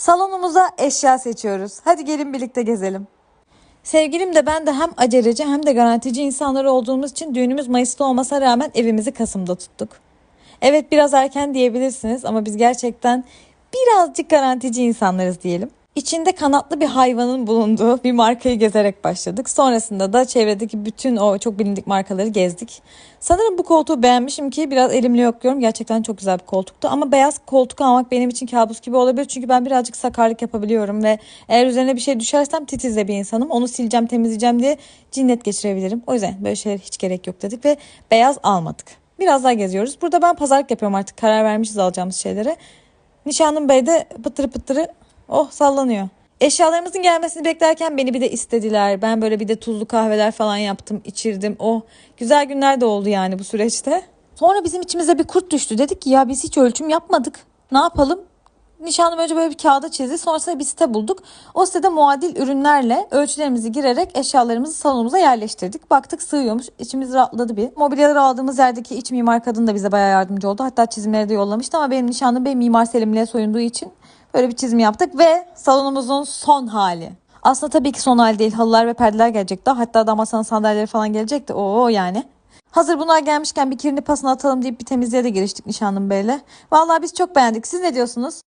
Salonumuza eşya seçiyoruz. Hadi gelin birlikte gezelim. Sevgilim de ben de hem aceleci hem de garantici insanlar olduğumuz için düğünümüz Mayıs'ta olmasına rağmen evimizi Kasım'da tuttuk. Evet biraz erken diyebilirsiniz ama biz gerçekten birazcık garantici insanlarız diyelim. İçinde kanatlı bir hayvanın bulunduğu bir markayı gezerek başladık. Sonrasında da çevredeki bütün o çok bilindik markaları gezdik. Sanırım bu koltuğu beğenmişim ki biraz elimle yokluyorum. Gerçekten çok güzel bir koltuktu. Ama beyaz koltuk almak benim için kabus gibi olabilir. Çünkü ben birazcık sakarlık yapabiliyorum ve eğer üzerine bir şey düşersem titizle bir insanım. Onu sileceğim, temizleyeceğim diye cinnet geçirebilirim. O yüzden böyle şeyler hiç gerek yok dedik ve beyaz almadık. Biraz daha geziyoruz. Burada ben pazarlık yapıyorum artık. Karar vermişiz alacağımız şeylere. Nişanlım Bey de pıtırı pıtırı oh sallanıyor. Eşyalarımızın gelmesini beklerken beni bir de istediler. Ben böyle bir de tuzlu kahveler falan yaptım, içirdim. Oh güzel günler de oldu yani bu süreçte. Sonra bizim içimize bir kurt düştü. Dedik ki ya biz hiç ölçüm yapmadık. Ne yapalım? Nişanlım önce böyle bir kağıda çizdi. Sonrasında bir site bulduk. O sitede muadil ürünlerle ölçülerimizi girerek eşyalarımızı salonumuza yerleştirdik. Baktık sığıyormuş. İçimiz rahatladı bir. Mobilyaları aldığımız yerdeki iç mimar kadın da bize bayağı yardımcı oldu. Hatta çizimleri de yollamıştı ama benim nişanlım bey mimar Selim'le soyunduğu için böyle bir çizim yaptık ve salonumuzun son hali. Aslında tabii ki son hali değil. Halılar ve perdeler gelecek daha. Hatta da masanın sandalyeleri falan gelecekti. Oo yani. Hazır bunlar gelmişken bir kirini pasını atalım deyip bir temizliğe de giriştik nişanlım beyle. Vallahi biz çok beğendik. Siz ne diyorsunuz?